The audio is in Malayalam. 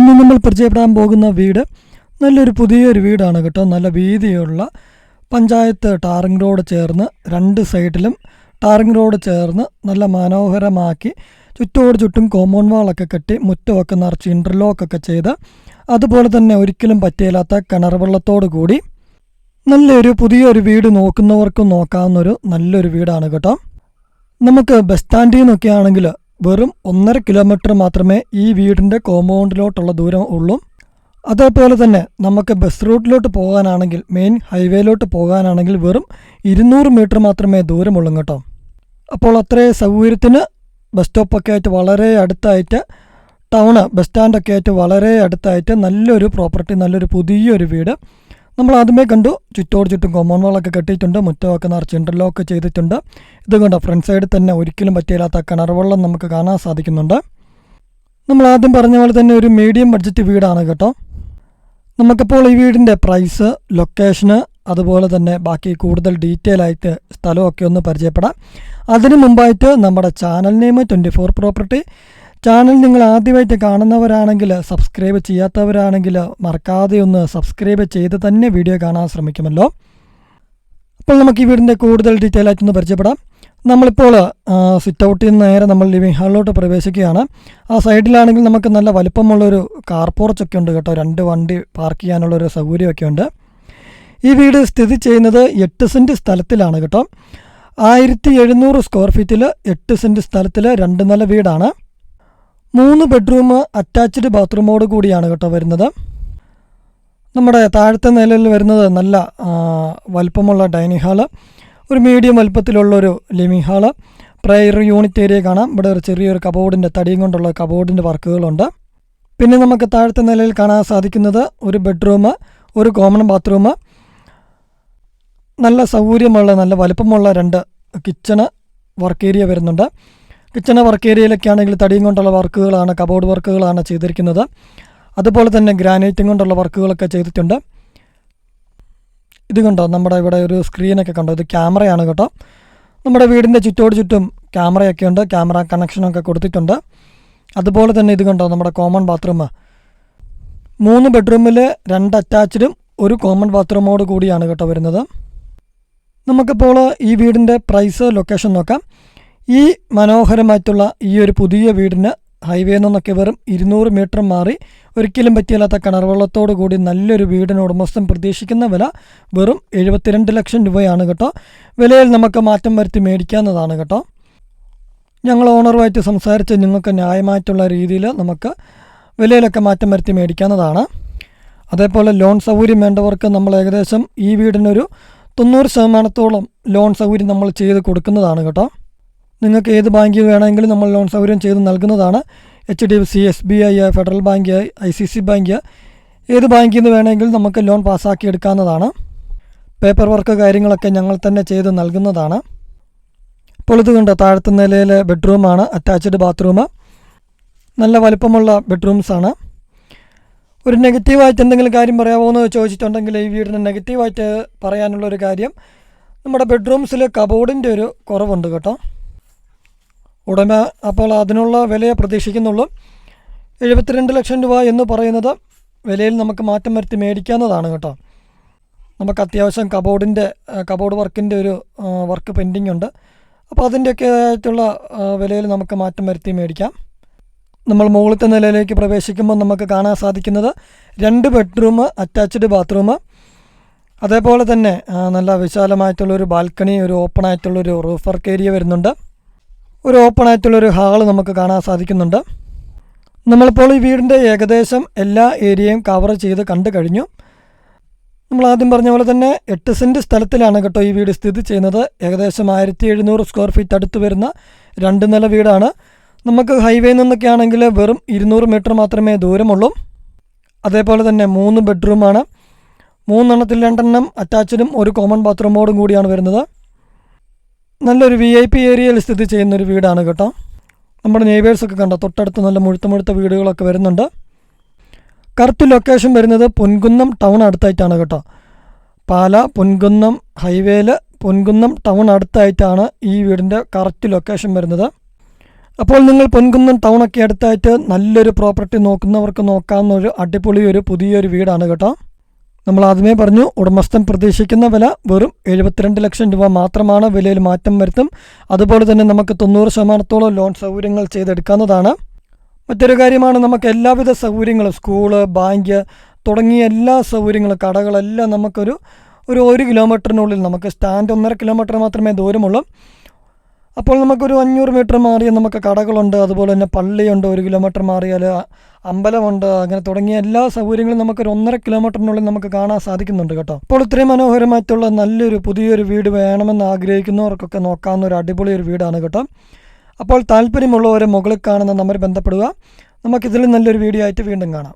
ഇന്ന് നമ്മൾ പരിചയപ്പെടാൻ പോകുന്ന വീട് നല്ലൊരു പുതിയൊരു വീടാണ് കേട്ടോ. നല്ല വീതിയുള്ള പഞ്ചായത്ത് ടാറിംഗ് റോഡ് ചേർന്ന് രണ്ട് സൈഡിലും ടാറിംഗ് റോഡ് ചേർന്ന് നല്ല മനോഹരമാക്കി ചുറ്റോട് ചുറ്റും കോമ്പൗണ്ട് വാളൊക്കെ കെട്ടി മുറ്റമൊക്കെ നിറച്ച് ഇന്റർലോക്കൊക്കെ ചെയ്ത് അതുപോലെ തന്നെ ഒരിക്കലും പറ്റിയില്ലാത്ത കിണർ വെള്ളത്തോടു കൂടി നല്ലൊരു പുതിയൊരു വീട് നോക്കുന്നവർക്കും നോക്കാവുന്നൊരു നല്ലൊരു വീടാണ് കേട്ടോ. നമുക്ക് ബസ് സ്റ്റാൻഡിൽ നിന്നൊക്കെ ആണെങ്കിൽ വെറും ഒന്നര കിലോമീറ്റർ മാത്രമേ ഈ വീടിന്റെ കോമ്പൗണ്ടിലോട്ടുള്ള ദൂരം ഉള്ളൂ. അതേപോലെ തന്നെ നമുക്ക് ബസ് റൂട്ടിലോട്ട് പോകാനാണെങ്കിൽ മെയിൻ ഹൈവേയിലോട്ട് പോകാനാണെങ്കിൽ വെറും ഇരുന്നൂറ് മീറ്റർ മാത്രമേ ദൂരമുള്ളൂ കേട്ടോ. അപ്പോൾ അത്രയും സൗകര്യത്തിന് ബസ് സ്റ്റോപ്പൊക്കെ ആയിട്ട് വളരെ അടുത്തായിട്ട് ടൗണ് ബസ് സ്റ്റാൻഡൊക്കെ ആയിട്ട് വളരെ അടുത്തായിട്ട് നല്ലൊരു പ്രോപ്പർട്ടി നല്ലൊരു പുതിയൊരു വീട് നമ്മൾ ആദ്യമേ കണ്ടു ചുറ്റോട് ചുറ്റും കോമ്പൗണ്ട് വാളൊക്കെ കെട്ടിയിട്ടുണ്ട്. മുറ്റമൊക്കെ നിറച്ച് ഇന്റർലോക്ക് ചെയ്തിട്ടുണ്ട്. ഇതുകൊണ്ട് ഫ്രണ്ട് സൈഡിൽ തന്നെ ഒരിക്കലും പറ്റിയില്ലാത്ത കിണർ വെള്ളം നമുക്ക് കാണാൻ സാധിക്കുന്നുണ്ട്. നമ്മൾ ആദ്യം പറഞ്ഞ പോലെ തന്നെ ഒരു മീഡിയം ബഡ്ജറ്റ് വീടാണ് കേട്ടോ. നമുക്കിപ്പോൾ ഈ വീടിന്റെ പ്രൈസ് ലൊക്കേഷന് അതുപോലെ തന്നെ ബാക്കി കൂടുതൽ ഡീറ്റെയിൽ ആയിട്ട് സ്ഥലമൊക്കെ ഒന്ന് പരിചയപ്പെടാം. അതിനു മുമ്പായിട്ട് നമ്മുടെ channel name twenty four property channel നിങ്ങൾ ആദ്യമായിട്ട് കാണുന്നവരാണെങ്കിൽ സബ്സ്ക്രൈബ് ചെയ്യാത്തവരാണെങ്കിൽ മറക്കാതെ ഒന്ന് സബ്സ്ക്രൈബ് ചെയ്ത് തന്നെ വീഡിയോ കാണാൻ ശ്രമിക്കുമല്ലോ. അപ്പോൾ നമുക്ക് ഈ വീടിന്റെ കൂടുതൽ ഡീറ്റെയിൽ ആയിട്ടൊന്ന് പരിചയപ്പെടാം. നമ്മളിപ്പോൾ സിറ്റ് ഔട്ടിൽ നിന്ന് നേരെ നമ്മൾ ലിവിങ് ഹാളിലോട്ട് പ്രവേശിക്കുകയാണ്. ആ സൈഡിലാണെങ്കിൽ നമുക്ക് നല്ല വലിപ്പമുള്ളൊരു കാർ പോർച്ചൊക്കെ ഉണ്ട് കേട്ടോ. രണ്ട് വണ്ടി പാർക്ക് ചെയ്യാനുള്ളൊരു സൗകര്യമൊക്കെ ഉണ്ട്. ഈ വീട് സ്ഥിതി ചെയ്യുന്നത് എട്ട് സെന്റ് സ്ഥലത്തിലാണ് കേട്ടോ. ആയിരത്തി എഴുന്നൂറ് സ്ക്വയർ ഫീറ്റിൽ എട്ട് സെന്റ് സ്ഥലത്തിൽ രണ്ട് നില വീടാണ്. മൂന്ന് ബെഡ്റൂം അറ്റാച്ച്ഡ് ബാത്റൂമോട് കൂടിയാണ് കേട്ടോ വരുന്നത്. നമ്മുടെ താഴത്തെ നിലയിൽ വരുന്നത് നല്ല വലുപ്പമുള്ള ഡൈനിങ് ഹാൾ ഒരു medium വലുപ്പത്തിലുള്ളൊരു living hall prayer unit area കാണാം. ഇവിടെ ഒരു ചെറിയൊരു കബോർഡിന്റെ തടിയും കൊണ്ടുള്ള കബോർഡിന്റെ വർക്കുകളുണ്ട്. പിന്നെ നമുക്ക് താഴത്തെ നിലയിൽ കാണാൻ സാധിക്കുന്നത് ഒരു ബെഡ്റൂം ഒരു കോമൺ ബാത്റൂം നല്ല സൗകര്യമുള്ള നല്ല വലുപ്പമുള്ള രണ്ട് കിച്ചണ് വർക്ക് ഏരിയ വരുന്നുണ്ട്. കിച്ചണ് വർക്ക് ഏരിയയിലൊക്കെ ആണെങ്കിൽ തടിയും കൊണ്ടുള്ള വർക്കുകളാണ് കബോർഡ് വർക്കുകളാണ് ചെയ്തിരിക്കുന്നത്. അതുപോലെ തന്നെ ഗ്രാനൈറ്റും കൊണ്ടുള്ള വർക്കുകളൊക്കെ ചെയ്തിട്ടുണ്ട്. ഇത് കണ്ടോ? നമ്മുടെ ഇവിടെ ഒരു സ്ക്രീനൊക്കെ കണ്ടോ? ഇത് ക്യാമറയാണ് കേട്ടോ. നമ്മുടെ വീടിന്റെ ചുറ്റോട് ചുറ്റും ക്യാമറയൊക്കെ ഉണ്ട്. ക്യാമറ കണക്ഷനൊക്കെ കൊടുത്തിട്ടുണ്ട്. അതുപോലെ തന്നെ ഇത് കണ്ടോ? നമ്മുടെ കോമൺ ബാത്റൂം. മൂന്ന് ബെഡ്റൂമിൽ രണ്ട് അറ്റാച്ച്ഡും ഒരു കോമൺ ബാത്റൂമോട് കൂടിയാണ് കേട്ടോ വരുന്നത്. നമുക്കിപ്പോൾ ഈ വീടിന്റെ പ്രൈസ് ലൊക്കേഷൻ നോക്കാം. ഈ മനോഹരമായിട്ടുള്ള ഈ ഒരു പുതിയ വീടിന് ഹൈവേ നിന്നൊക്കെ വെറും ഇരുന്നൂറ് മീറ്റർ മാറി ഒരിക്കലും പറ്റിയില്ലാത്ത കിണർവെള്ളത്തോടു കൂടി നല്ലൊരു വീടിന് ഉടമസ്ഥൻ പ്രതീക്ഷിക്കുന്ന വില വെറും എഴുപത്തിരണ്ട് ലക്ഷം രൂപയാണ് കേട്ടോ. വിലയിൽ നമുക്ക് മാറ്റം വരുത്തി മേടിക്കാവുന്നതാണ് കേട്ടോ. ഞങ്ങൾ ഓണറുമായിട്ട് സംസാരിച്ച് നിങ്ങൾക്ക് ന്യായമായിട്ടുള്ള രീതിയിൽ നമുക്ക് വിലയിലൊക്കെ മാറ്റം വരുത്തി മേടിക്കാവുന്നതാണ്. അതേപോലെ ലോൺ സൗകര്യം വേണ്ടവർക്ക് നമ്മൾ ഏകദേശം ഈ വീടിനൊരു തൊണ്ണൂറ് ശതമാനത്തോളം ലോൺ സൗകര്യം നമ്മൾ ചെയ്ത് കൊടുക്കുന്നതാണ് കേട്ടോ. നിങ്ങൾക്ക് ഏത് ബാങ്കിൽ വേണമെങ്കിലും നമ്മൾ ലോൺ സൗകര്യം ചെയ്ത് നൽകുന്നതാണ് H D F C S B I Federal Bank I C C bank. ഏത് ബാങ്കിൽ നിന്ന് വേണമെങ്കിലും നമുക്ക് ലോൺ പാസ്സാക്കി എടുക്കാവുന്നതാണ്. പേപ്പർ വർക്ക് കാര്യങ്ങളൊക്കെ ഞങ്ങൾ തന്നെ ചെയ്ത് നൽകുന്നതാണ്. അപ്പോൾ ഇത് താഴത്തെ നിലയിലെ ബെഡ്റൂമാണ് അറ്റാച്ച്ഡ് ബാത്റൂം. നല്ല വലുപ്പമുള്ള ബെഡ്റൂംസാണ് ഒരു നെഗറ്റീവായിട്ട് എന്തെങ്കിലും കാര്യം പറയാമോ എന്ന് ചോദിച്ചിട്ടുണ്ടെങ്കിൽ ഈ വീടിന് നെഗറ്റീവായിട്ട് പറയാനുള്ളൊരു കാര്യം നമ്മുടെ ബെഡ്റൂംസിൽ കബോർഡിന്റെ ഒരു കുറവുണ്ട് കേട്ടോ. ഉടമ അപ്പോൾ അതിനുള്ള വിലയെ പ്രതീക്ഷിക്കുന്നുള്ളൂ. എഴുപത്തിരണ്ട് ലക്ഷം രൂപ എന്ന് പറയുന്നത് വിലയിൽ നമുക്ക് മാറ്റം വരുത്തി മേടിക്കാവുന്നതാണ് കേട്ടോ. നമുക്ക് അത്യാവശ്യം കബോർഡിന്റെ കബോർഡ് വർക്കിന്റെ ഒരു വർക്ക് പെൻഡിങ് ഉണ്ട് അപ്പോൾ അതിന്റെയൊക്കെ ആയിട്ടുള്ള വിലയിൽ നമുക്ക് മാറ്റം വരുത്തി മേടിക്കാം. നമ്മൾ മുകളിലത്തെ നിലയിലേക്ക് പ്രവേശിക്കുമ്പോൾ നമുക്ക് കാണാൻ സാധിക്കുന്നത് രണ്ട് ബെഡ്റൂം അറ്റാച്ച്ഡ് ബാത്റൂം. അതേപോലെ തന്നെ നല്ല വിശാലമായിട്ടുള്ളൊരു ബാൽക്കണി ഒരു ഓപ്പൺ ആയിട്ടുള്ളൊരു റൂഫ് വർക്ക് ഏരിയ വരുന്നുണ്ട്. ഒരു ഓപ്പൺ ആയിട്ടുള്ളൊരു ഹാൾ നമുക്ക് കാണാൻ സാധിക്കുന്നുണ്ട്. നമ്മളിപ്പോൾ ഈ വീടിന്റെ ഏകദേശം എല്ലാ ഏരിയയും കവർ ചെയ്ത് കണ്ടു കഴിഞ്ഞു. നമ്മൾ ആദ്യം പറഞ്ഞ പോലെ തന്നെ എട്ട് സെന്റ് സ്ഥലത്തിലാണ് കേട്ടോ ഈ വീട് സ്ഥിതി ചെയ്യുന്നത്. ഏകദേശം ആയിരത്തി എഴുന്നൂറ് സ്ക്വയർ ഫീറ്റ് അടുത്ത് വരുന്ന രണ്ട് നില വീടാണ്. നമുക്ക് ഹൈവേയിൽ നിന്നൊക്കെ ആണെങ്കിൽ വെറും ഇരുന്നൂറ് മീറ്റർ മാത്രമേ ദൂരമുള്ളൂ. അതേപോലെ തന്നെ മൂന്ന് ബെഡ്റൂമാണ് മൂന്നെണ്ണത്തിൽ രണ്ടെണ്ണം അറ്റാച്ച്ഡും ഒരു കോമൺ ബാത്റൂമോടും കൂടിയാണ് വരുന്നത്. നല്ലൊരു വി ഐ പി ഏരിയയിൽ സ്ഥിതി ചെയ്യുന്ന ഒരു വീടാണ് കേട്ടോ. നമ്മുടെ നെയ്ബേഴ്സൊക്കെ കണ്ടോ തൊട്ടടുത്ത് നല്ല മുഴുത്ത മുഴുത്ത വീടുകളൊക്കെ വരുന്നുണ്ട്. കറക്റ്റ് ലൊക്കേഷൻ വരുന്നത് പൊൻകുന്നം ടൗൺ അടുത്തായിട്ടാണ് കേട്ടോ. പാല പൊൻകുന്നം ഹൈവേയിൽ പൊൻകുന്നം ടൗൺ അടുത്തായിട്ടാണ് ഈ വീടിന്റെ കറക്റ്റ് ലൊക്കേഷൻ വരുന്നത്. അപ്പോൾ നിങ്ങൾ പൊൻകുന്നം ടൗണൊക്കെ അടുത്തായിട്ട് നല്ലൊരു പ്രോപ്പർട്ടി നോക്കുന്നവർക്ക് നോക്കാവുന്ന ഒരു അടിപൊളി ഒരു പുതിയൊരു വീടാണ് കേട്ടോ. നമ്മൾ ആദ്യമേ പറഞ്ഞു ഉടമസ്ഥൻ പ്രതീക്ഷിക്കുന്ന വില വെറും എഴുപത്തിരണ്ട് ലക്ഷം രൂപ മാത്രമാണ് വിലയിൽ മാറ്റം വരുത്തും. അതുപോലെ തന്നെ നമുക്ക് തൊണ്ണൂറ് ശതമാനത്തോളം ലോൺ സൗകര്യങ്ങൾ ചെയ്തെടുക്കാവുന്നതാണ്. മറ്റൊരു കാര്യമാണ് നമുക്ക് എല്ലാവിധ സൗകര്യങ്ങളും സ്കൂൾ ബാങ്ക് തുടങ്ങിയ എല്ലാ സൗകര്യങ്ങളും കടകളെല്ലാം നമുക്കൊരു ഒരു ഒരു കിലോമീറ്ററിനുള്ളിൽ നമുക്ക് സ്റ്റാൻഡ് ഒന്നര കിലോമീറ്റർ മാത്രമേ ദൂരമുള്ളൂ. അപ്പോൾ നമുക്കൊരു അഞ്ഞൂറ് മീറ്റർ മാറിയാൽ നമുക്ക് കടകളുണ്ട് അതുപോലെ തന്നെ പള്ളിയുണ്ട് ഒരു കിലോമീറ്റർ മാറിയാൽ അമ്പലമുണ്ട് അങ്ങനെ തുടങ്ങിയ എല്ലാ സൗകര്യങ്ങളും നമുക്കൊരു ഒന്നര കിലോമീറ്ററിനുള്ളിൽ നമുക്ക് കാണാൻ സാധിക്കുന്നുണ്ട് കേട്ടോ. അപ്പോൾ ഇത്രയും മനോഹരമായിട്ടുള്ള നല്ലൊരു പുതിയൊരു വീട് വേണമെന്ന് ആഗ്രഹിക്കുന്നവർക്കൊക്കെ നോക്കാവുന്ന ഒരു അടിപൊളി ഒരു വീടാണ് കേട്ടോ. അപ്പോൾ താല്പര്യമുള്ളവരെ മുകളിൽ കാണുന്ന നമ്പർ ബന്ധപ്പെടുക. നമുക്കിതിൽ നല്ലൊരു വീഡിയോ ആയിട്ട് വീണ്ടും കാണാം.